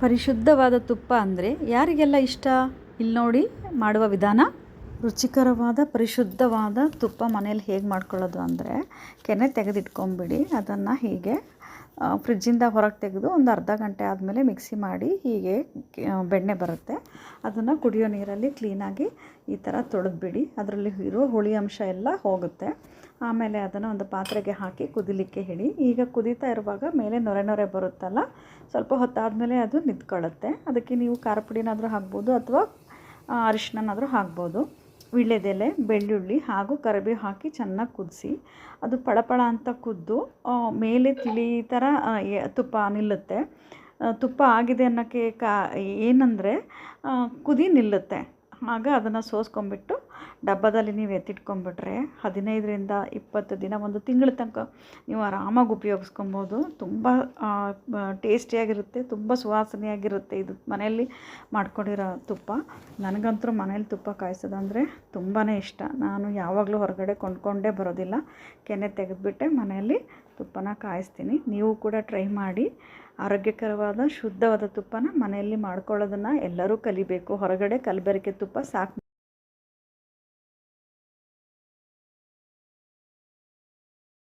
ಪರಿಶುದ್ಧವಾದ ತುಪ್ಪ ಅಂದರೆ ಯಾರಿಗೆಲ್ಲ ಇಷ್ಟ? ಇಲ್ಲಿ ನೋಡಿ ಮಾಡುವ ವಿಧಾನ? ರುಚಿಕರವಾದ, ಪರಿಶುದ್ಧವಾದ ತುಪ್ಪ ಮನೇಲಿ ಹೇಗೆ ಮಾಡ್ಕೊಳ್ಳೋದು ಅಂದರೆ ಕೆನೆ ತೆಗೆದಿಟ್ಕೊಂಬಿಡಿ. ಅದನ್ನು ಹೀಗೆ ಫ್ರಿಜ್ಜಿಂದ ಹೊರಗೆ ತೆಗೆದು ಒಂದು ಅರ್ಧ ಗಂಟೆ ಆದಮೇಲೆ ಮಿಕ್ಸಿ ಮಾಡಿ ಹೀಗೆ ಬೆಣ್ಣೆ ಬರುತ್ತೆ. ಅದನ್ನು ಕುಡಿಯೋ ನೀರಲ್ಲಿ ಕ್ಲೀನಾಗಿ ಈ ಥರ ತೊಳೆದ್ಬಿಡಿ. ಅದರಲ್ಲಿ ಇರೋ ಹುಳಿ ಅಂಶ ಎಲ್ಲ ಹೋಗುತ್ತೆ. ಆಮೇಲೆ ಅದನ್ನು ಒಂದು ಪಾತ್ರೆಗೆ ಹಾಕಿ ಕುದಿಲಿಕ್ಕೆ ಹಿಡಿ ಈಗ ಕುದೀತಾ ಇರುವಾಗ ಮೇಲೆ ನೊರೆ ನೊರೆ ಬರುತ್ತಲ್ಲ, ಸ್ವಲ್ಪ ಹೊತ್ತಾದಮೇಲೆ ಅದು ನಿಂತ್ಕೊಳ್ಳುತ್ತೆ. ಅದಕ್ಕೆ ನೀವು ಖಾರ ಪುಡಿನಾದರೂ ಹಾಕ್ಬೋದು ಅಥವಾ ಅರಿಶಿಣನಾದರೂ ಹಾಕ್ಬೋದು. ವೀಳ್ಯದೆಲೆ ಬೆಳ್ಳುಳ್ಳಿ ಹಾಗೂ ಕರಿಬೇವು ಹಾಕಿ ಚೆನ್ನಾಗಿ ಕುದಿಸಿ, ಅದು ಪಳಪಳ ಅಂತ ಕುದ್ದು ಮೇಲೆ ತಿಳಿ ಥರ ತುಪ್ಪ ನಿಲ್ಲುತ್ತೆ. ತುಪ್ಪ ಆಗಿದೆ ಅನ್ನೋಕ್ಕೆ ಕಾ, ಏನಂದರೆ ಕುದಿ ನಿಲ್ಲುತ್ತೆ. ಆಗ ಅದನ್ನು ಸೋಸ್ಕೊಂಬಿಟ್ಟು ಡಬ್ಬದಲ್ಲಿ ನೀವು ಎತ್ತಿಟ್ಕೊಂಡ್ಬಿಟ್ರೆ ಹದಿನೈದರಿಂದ ಇಪ್ಪತ್ತು ದಿನ ಒಂದು ತಿಂಗಳ ತನಕ ನೀವು ಆರಾಮಾಗಿ ಉಪಯೋಗಿಸ್ಕೊಬೋದು. ತುಂಬ ಟೇಸ್ಟಿಯಾಗಿರುತ್ತೆ, ತುಂಬ ಸುವಾಸನೆಯಾಗಿರುತ್ತೆ ಇದು ಮನೆಯಲ್ಲಿ ಮಾಡ್ಕೊಂಡಿರೋ ತುಪ್ಪ. ನನಗಂತೂ ಮನೇಲಿ ತುಪ್ಪ ಕಾಯಿಸೋದಂದರೆ ತುಂಬಾ ಇಷ್ಟ. ನಾನು ಯಾವಾಗಲೂ ಹೊರಗಡೆ ಕೊಂಡ್ಕೊಂಡೇ ಬರೋದಿಲ್ಲ. ಕೆನೆ ತೆಗೆದುಬಿಟ್ಟೆ ಮನೆಯಲ್ಲಿ ತುಪ್ಪನ ಕಾಯಿಸ್ತೀನಿ. ನೀವು ಕೂಡ ಟ್ರೈ ಮಾಡಿ. ಆರೋಗ್ಯಕರವಾದ ಶುದ್ಧವಾದ ತುಪ್ಪನ ಮನೆಯಲ್ಲಿ ಮಾಡ್ಕೊಳ್ಳೋದನ್ನು ಎಲ್ಲರೂ ಕಲಿಬೇಕು. ಹೊರಗಡೆ ಕಲಬೆರಕೆ ತುಪ್ಪ ಸಾಕು.